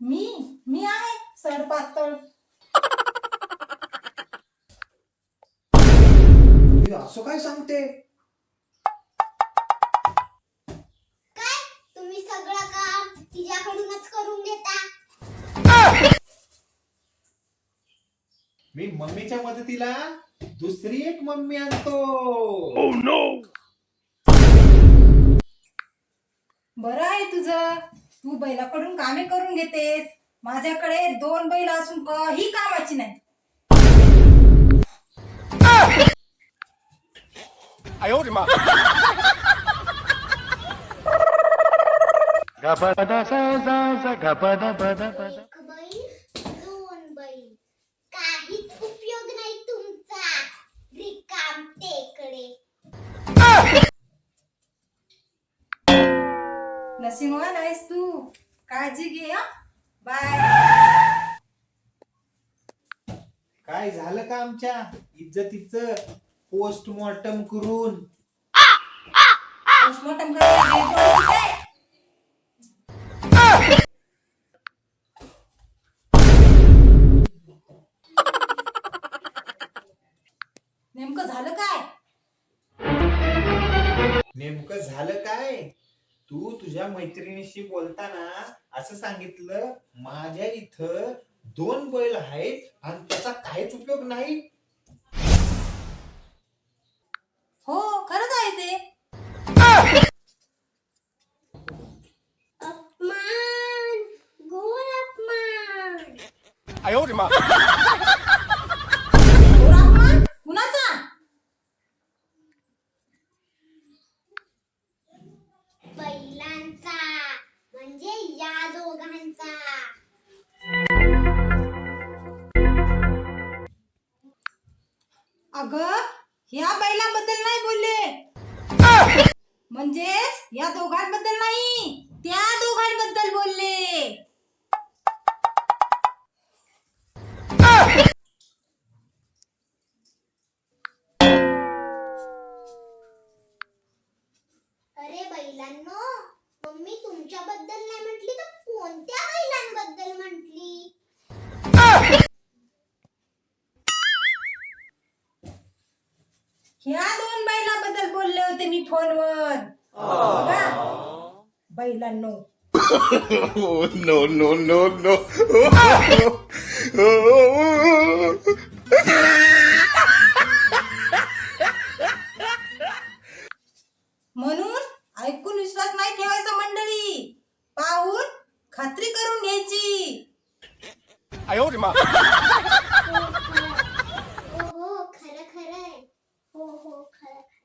मी आहे सड पातळ. हे असं काय सांगते? काय? तुम्ही सगळं काम तिच्याकडूनच करून घेता? मी मम्मीच्या मदतीला दुसरी एक मम्मी आणतो. बरं आहे तुझं. तू बैलाकडून कामे करून घेतेस. माझ्याकडे दोन बैल असून काही कामाची नाही 哎 नशिनवान आहेस तू. काळजी घे हा? बाय काय झालं का आमच्या? इज्जतीचं पोस्टमॉर्टम करून? पोस्टमॉर्टम? नेमकं झालं काय? नेमकं झालं काय? तू तुझ्या मैत्रिणीशी बोलताना असं सांगितलं माझ्या इथं दोन बैल आहेत आणि त्याचा काहीच उपयोग नाही हो खरंच आहे ते अपमान घोर अपमान 哎呦我的妈！ दोघांचा म्हणजे या दोघांचा. अग ह्या बैलाबद्दल नाही बोलले. म्हणजेच या दोघांबद्दल नाही त्या दोघांबद्दल बोलले. ह्या दोन बैलाबद्दल बोलले होते मी फोनवर. बैलांनो. नो नो नो नो म्हणून ऐकून विश्वास नाही ठेवायचा मंडळी. पाहून खात्री करून घ्यायची. Okay.